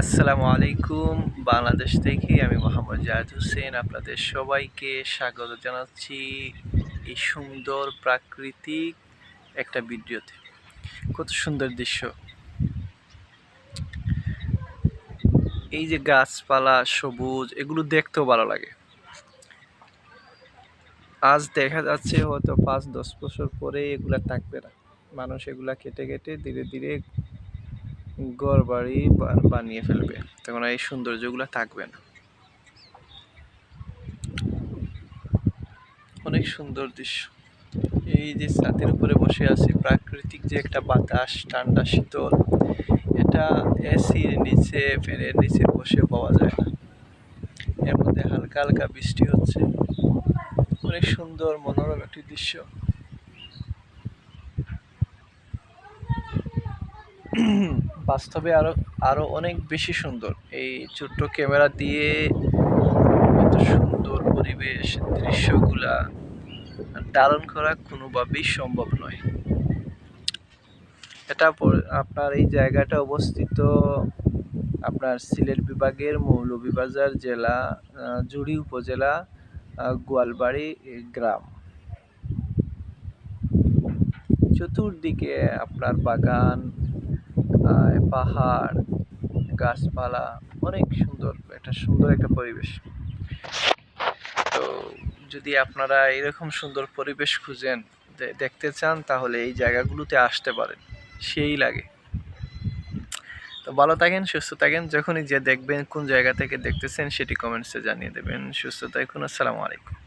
আসসালামু আলাইকুম। বাংলাদেশ থেকে আমি মোহাম্মদ জাহিদ হোসেন আপনাদের সবাইকে স্বাগত জানাচ্ছি এই সুন্দর প্রাকৃতিক একটা ভিডিওতে। কত সুন্দর দৃশ্য। এই যে গাছপালা সবুজ, এগুলো দেখতেও ভালো লাগে। আজ দেখা যাচ্ছে হয়তো পাঁচ দশ বছর পরে এগুলা থাকবে না। মানুষ এগুলা কেটে কেটে ধীরে ধীরে ঘর বাড়ি বানিয়ে ফেলবে। তখন এই সৌন্দর্যগুলো থাকবে না। অনেক সুন্দর দৃশ্য। এই যে ছাদের উপরে বসে আছি, প্রাকৃতিক যে একটা বাতাস, ঠান্ডা, শীতল, এটা এসির নিচে ফ্যানের নিচে বসে পাওয়া যায় না। এর মধ্যে হালকা হালকা বৃষ্টি হচ্ছে। অনেক সুন্দর, মনোরম একটি দৃশ্য। বাস্তবে আরও আরও অনেক বেশি সুন্দর। এই ছোট্ট ক্যামেরা দিয়ে এত সুন্দর পরিবেশ, দৃশ্যগুলা ধারণ করা কোনোভাবেই সম্ভব নয়। এটা আপনার এই জায়গাটা অবস্থিত আপনার সিলেট বিভাগের মৌলভীবাজার জেলা জুড়ি উপজেলা গোয়ালবাড়ি গ্রাম। চতুর্দিকে আপনার বাগান পাহাড়, গাছপালা, অনেক সুন্দর, একটা সুন্দর একটা পরিবেশ। তো যদি আপনারা এরকম সুন্দর পরিবেশ খুঁজেন দেখতে চান, তাহলে এই জায়গাগুলোতে আসতে পারেন। সেই লাগে। তো ভালো থাকেন, সুস্থ থাকেন, যখনই যে দেখবেন কোন জায়গা থেকে দেখতেছেন, সেটি কমেন্টসে জানিয়ে দেবেন। সুস্থ থাকুন, আসসালামু আলাইকুম।